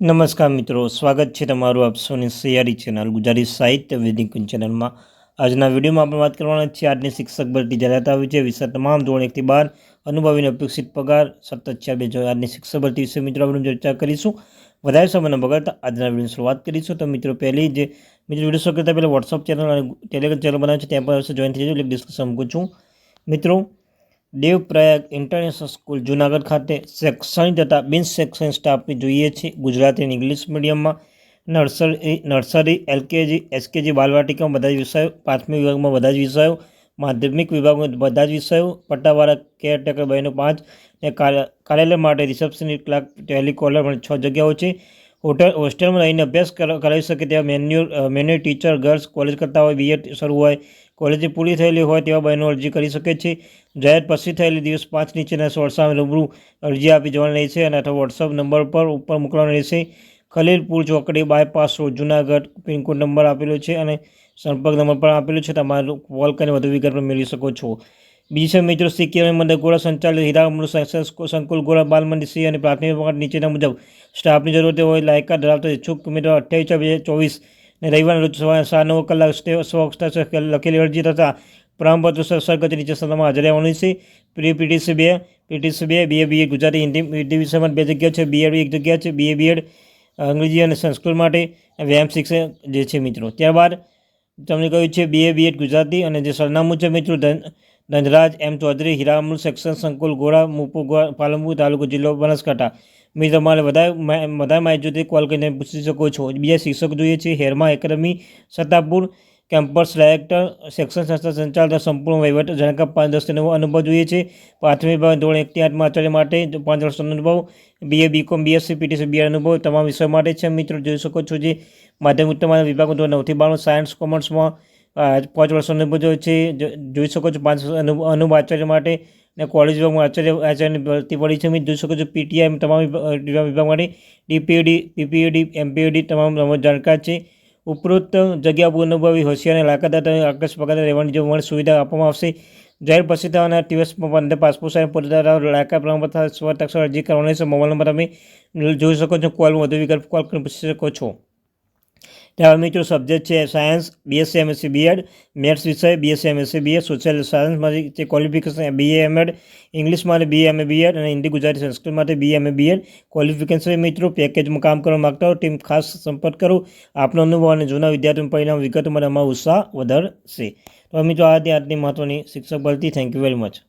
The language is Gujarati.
નમસ્કાર મિત્રો, સ્વાગત છે તમારું આપ સૌની સૈયારી ચેનલ, ગુજરાતી સાહિત્ય વેદિક ચેનલમાં. આજના વિડીયોમાં આપણે વાત કરવાના છીએ આજની શિક્ષક ભરતી જાહેરાત આવી છે વિશે તમામ ધોરણ એકથી બાર, અનુભવીને અપેક્ષિત પગાર, સતત ચાર બે આજની શિક્ષક ભરતી વિશે મિત્રો આપણે ચર્ચા કરીશું. વધારે સમયના બગાડતા આજના વિડીયોની શરૂઆત કરીશું. તો મિત્રો, પહેલી જે મિત્રો વીડિયો શો કરતા પહેલાં વોટ્સઅપ ચેનલ અને ટેલિગ્રામ ચેનલ બનાવે છે, ત્યાં પર જોઈન થઈ જજો, એટલે ડિસ્કશન મૂકું છું. મિત્રો દેવપ્રયાગ ઇન્ટરનેશનલ સ્કૂલ, જુનાગઢ ખાતે શૈક્ષણિક તથા બિન શૈક્ષણિક સ્ટાફની જોઈએ છે. ગુજરાતી ઇંગ્લિશ મીડિયમમાં નર્સરી નર્સરી, એલકેજી, એસકેજી, બાલવાટિકામાં બધા જ વિષયો, પ્રાથમિક વિભાગમાં બધા જ વિષયો, માધ્યમિક વિભાગમાં બધા જ વિષયો, પટ્ટાવાળા કેરટેકર બહેનો પાંચ ને કાર્યાલય માટે રિસેપ્શનિસ્ટ ક્લાર્ક ટેલિકોલર પણ છ જગ્યાઓ છે. હોટલ, હોસ્ટેલમાં રહીને અભ્યાસ કરાવી શકે તેવા મેન્યુ મેન્યુ ટીચર, ગર્લ્સ, કોલેજ કરતા હોય, બીએડ શરૂ હોય કોલેજ પૂરી થયેલી હોય તેવા બહેનો અરજી કરી શકે છે. જાહેર પછી થયેલી દિવસ પાંચ નીચેના સોળ સામે રૂબરૂ અરજી આપી જવાની રહેશે અને અથવા વોટ્સઅપ નંબર પર ઉપર મોકલવાનો રહેશે. ખલીલપુર ચોકડી bypass road Junagadh pin code number આપેલો છે અને સંપર્ક નંબર પણ આપેલો છે. તમારે કોલ કરીને વધુ વિગત પણ મેળવી શકો છો. બીજી છે મિત્રો શ્રી કિરણ મંદિર ગોળા સંચાલિત હીરા અમૃત સંકુલ ગોળા બાલ મંદિર સી અને પ્રાથમિક નીચેના મુજબ સ્ટાફની જરૂરત હોય, લાયકાત ધરાવતા ઇચ્છુક મિત્રો અઠ્યાવીસ બે ચોવીસ ને રવિવારના રોજ સાડા નવ કલાક સો લખેલી અરજી તથા પ્રમાણપત્ર સરગત નીચે સભામાં હાજર રહેવાનું છે. પ્રી પીટીસી બે પીટીસી બે, BA B Ed Gujarati Hindi ડિવિઝનમાં બે જગ્યા છે. બીએડ એક જગ્યા છે. બીએ બીએડ અંગ્રેજી અને સંસ્કૃત માટે વ્યાયામ શિક્ષણ જે છે મિત્રો. ત્યારબાદ તમને કહ્યું છે, બીએ બીએડ ગુજરાતી અને જે સરનામું છે મિત્રો ધનરાજ એમ ચૌધરી હીરામૃત સેક્શન સંકુલ ગોળા મુપુ પાલનપુર તાલુકો જિલ્લો, બનાસકાંઠા. મેં તમારે વધારે વધારે માહિતી કોલ કરીને પૂછી શકો છો. બીજા શિક્ષક જોઈએ છે, હેરમા academy Sattapur campus director, section સંસ્થા સંચાલક, સંપૂર્ણ વહીવટ જણકા પાંચ દસનો અનુભવ જોઈએ છે. પ્રાથમિક ભાગ ધોરણ એકથી આઠમાં આચાર્ય માટે પાંચ વર્ષનો અનુભવ. BA BCom BSc PTC B અનુભવ. તમામ વિષયો માટે છે મિત્રો, જોઈ શકો છો જે માધ્યમિક તમારા વિભાગો ધોરણ નવથી બારનું સાયન્સ કોમર્સમાં પાંચ વર્ષનો અનુભવ જોઈએ છે. જોઈ શકો છો પાંચ અનુભવ આચાર્ય માટે ને કોલેજ વિભાગમાં આચાર્ય, આચાર્યની ભરતી પડી છે. જોઈ શકો છો પીટીઆઈ તમામ વિભાગ માટે ડીપીએડી, પીપીએડી, એમપીએડી તમામ જાણકાર છે. ઉપરોક્ત જગ્યા અનુભવી હોશિયાર અને લાયકાત આકર્ષ પગાર રહેવાની જો સુવિધા આપવામાં આવશે. જાહેર થવાના દિવસમાં પંદર પાસપોર્ટ સાહેબ પોતાના લાયકાત પ્રમાણપત્ર સ્વ અરજી કરવાની મોબાઈલ નંબર તમે જોઈ શકો છો. કોલ વધુ વિકલ્પ, કોલ કરી શકો છો. ત્યાર મિત્રો સબ્જેક્ટ છે science BSc MSc B Ed maths વિષય BSc MSc B Ed social સાયન્સમાંથી છે ક્વોલિફિકેશન બીએ એમએડ ઇંગ્લિશ માટે બી એમએ બીએડ અને હિન્દી ગુજરાતી સંસ્કૃત માટે બી એમએ બીએડ ક્વોલિફિકેશન મિત્રો પેકેજમાં કામ કરવા માગતા હો ટીમ ખાસ સંપર્ક કરો. આપનો અનુભવ અને જૂના વિદ્યાર્થીઓનું પરિણામ વિગતો માટે અમારો ઉત્સાહ વધારશે. તો મિત્રો, આ આજની મહત્ત્વની શિક્ષક ભરતી. Thank you very much